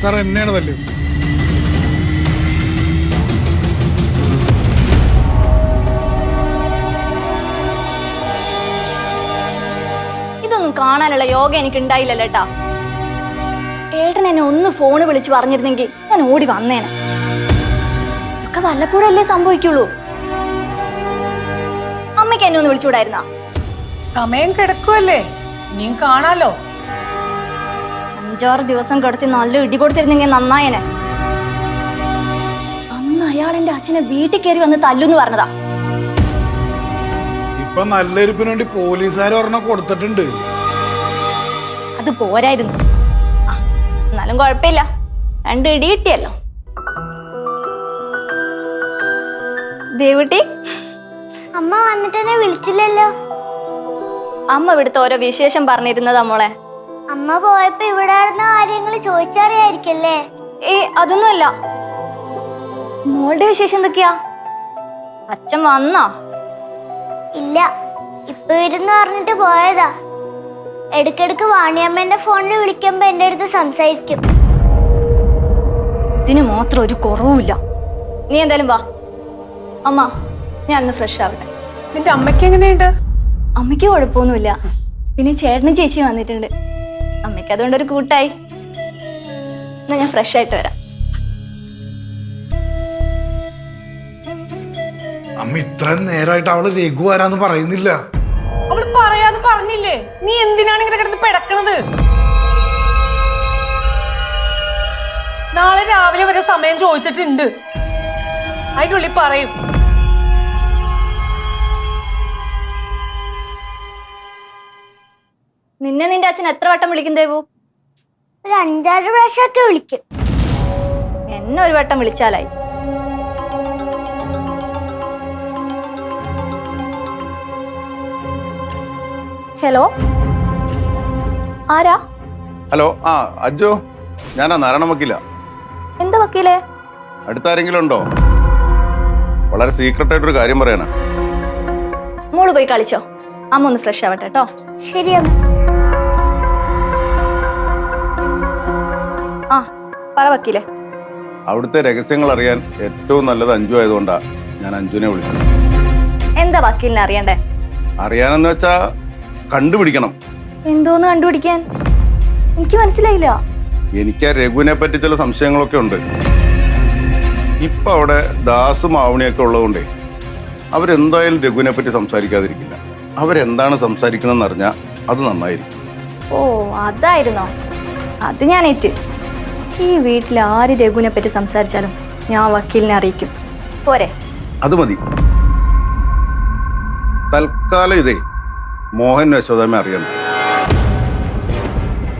Sir എന്നെയാണ് തല്ലിയത് ഇതൊന്നും കാണാനുള്ള യോഗ എനിക്ക് ഉണ്ടായില്ലല്ലോ ഏട്ടാ ഏട്ടൻ എന്നെ ഒന്ന് ഫോണ് വിളിച്ച് പറഞ്ഞിരുന്നെങ്കിൽ ഞാൻ ഓടി വന്നേനെ. ഒക്കെ വല്ലപ്പോഴല്ലേ സംഭവിക്കുള്ളൂ? അമ്മയ്ക്ക് എന്നെ ഒന്ന് വിളിച്ചുകൂടായിരുന്ന? സമയം കിടക്കുമല്ലേ ഇനിയും കാണാലോ? അഞ്ചാറ് ദിവസം കിടത്തി നല്ല ഇടി കൊടുത്തിരുന്നെങ്കിൽ നന്നായനെ അന്ന് അയാൾ എന്റെ അച്ഛനെ വീട്ടിൽ കയറി വന്ന് തല്ലുന്ന് പറഞ്ഞതാ. ഇപ്പൊ നല്ലരിപ്പിന് വേണ്ടി പോലീസുകാർ ഒരെണ്ണം കൊടുത്തിട്ടുണ്ട്. അത് പോരായിരുന്നു. എന്നാലും കുഴപ്പമില്ല. രണ്ട് ഇടി കിട്ടിയല്ലോ. ദേവുട്ടി അമ്മ വന്നിട്ട് എന്നെ വിളിച്ചില്ലല്ലോ. അമ്മ ഇവിടുത്തെ ഓരോ വിശേഷം പറഞ്ഞിരുന്നതാ മോളെ. അമ്മ പോയപ്പോ ഇവിടെ നടന്ന കാര്യങ്ങൾ ചോദിച്ചറിയായിരിക്കല്ലേ? ഏ അതൊന്നുമല്ല. മോളുടെ വിശേഷം എന്തൊക്കെയാ? അച്ഛൻ വന്നോ? ഇല്ല ഇപ്പൊ ഇരുന്ന് പറഞ്ഞിട്ട് പോയതാ. ഇടയ്ക്കിടയ്ക്ക് വാണിയമ്മേന്റെ ഫോണിൽ വിളിക്കുമ്പോ എന്റെ അടുത്ത് സംസാരിക്കും. ഇതിന് മാത്രം ഒരു കുറവുമില്ല. നീ എന്തായാലും വാ. അമ്മ ഞാനൊന്ന് ഫ്രഷ് ആവട്ടെ. നിന്റെ അമ്മയ്ക്ക് എങ്ങനെയുണ്ട്? അമ്മയ്ക്ക് കുഴപ്പമൊന്നുമില്ല. പിന്നെ ചേട്ടനും ചേച്ചി വന്നിട്ടുണ്ട്. അമ്മയ്ക്ക് അതുകൊണ്ട് ഒരു കൂട്ടായി. എന്നാ ഞാൻ ഫ്രഷ് ആയിട്ട് വരാം. അമ്മ ഇത്രയും നേരമായിട്ട് അവൾ രഘു ആരാന്ന് പറയുന്നില്ല. അവൾ പറയാന്ന് പറഞ്ഞില്ലേ? നീ എന്തിനാണ് ഇങ്ങനെ കിടന്ന് പിടക്കണത്? നാളെ രാവിലെ വരെ സമയം ചോദിച്ചിട്ടുണ്ട്. അതിനുള്ളിൽ പറയും. നിന്നെ നിന്റെ അച്ഛൻ എത്ര വട്ടം വിളിക്കും ദേവു? ഒരു അഞ്ചാറ് പ്രാവശ്യമൊക്കെ വിളിക്കും. എന്നെ ഒരു വട്ടം വിളിച്ചാലായി. ഹലോ? ആരാ? ഹലോ ആ അജു ഞാനാ നാരായണ വക്കീല. എന്താ വക്കീലേ? അടുത്താരെങ്കിലും ഉണ്ടോ? വളരെ സീക്രട്ട് ആയിട്ടൊരു കാര്യം പറയാനാ മോൾ പോയി കളിച്ചോ. അമ്മ ഒന്ന് ഫ്രഷ് ആവട്ടെ കേട്ടോ ശരി ആ പറ വക്കീലെ. അവിടുത്തെ രഹസ്യങ്ങൾ അറിയാൻ ഏറ്റവും നല്ലത് അഞ്ജു ആയതുകൊണ്ടാ ഞാൻ അഞ്ജുനെ വിളിച്ചത്. എന്താ വക്കീലിനെ അറിയണ്ടേ? അറിയാനെന്ന് വെച്ചാ കണ്ടുപിടിക്കണം. എന്തോന്ന് കണ്ടുപിടിക്കാൻ? എനിക്ക് മനസ്സിലായില്ല. എനിക്ക് ആ രഘുവിനെ പറ്റി ചില സംശയങ്ങളൊക്കെ ഉണ്ട്. ഇപ്പൊ അവിടെ ദാസും ആവണിയൊക്കെ ഉള്ളതുകൊണ്ടേ അവരെന്തായാലും രഘുവിനെ പറ്റി സംസാരിക്കാതിരിക്കില്ല. അവരെന്താണ് സംസാരിക്കണമെന്ന് അറിഞ്ഞാൽ അത് നന്നായിരിക്കും. ഓ അതായിരുന്നോ? അത് ഞാൻ ഏറ്റ് ഈ വീട്ടിൽ ആര് രഘുവിനെ പറ്റി സംസാരിച്ചാലും ഞാൻ വക്കീലിനെ അറിയിക്കും. പോരെ. അത് മതി. തൽക്കാലം ഇതേ. മോഹൻ യശോദാമ അറിയണം.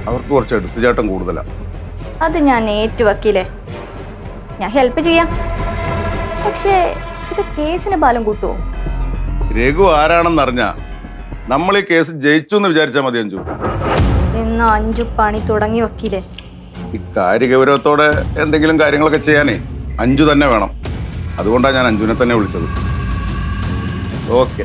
അവർക്ക് കുറച്ച് എടുത്തുചാട്ടം കൂടുതലാ. അത് ഞാൻ ഏറ്റു വക്കീലേ. ഞാൻ ഹെൽപ്പ് ചെയ്യാം. പക്ഷേ ഇത് കേസിന് ബാലം കൂട്ടുവോ? രഘു ആരാണെന്നറിഞ്ഞ? നമ്മൾ ഈ കേസ് ജയിച്ചു എന്ന് വിചാരിച്ചാൽ മതി അഞ്ചു എന്നാ അഞ്ചു പണി തുടങ്ങി വക്കീലേ. ഈ കാര്യഗൗരവത്തോടെ എന്തെങ്കിലും കാര്യങ്ങളൊക്കെ ചെയ്യാനേ അഞ്ചു തന്നെ വേണം. അതുകൊണ്ടാണ് ഞാൻ അഞ്ജുനെ തന്നെ വിളിച്ചത്. ഓക്കെ.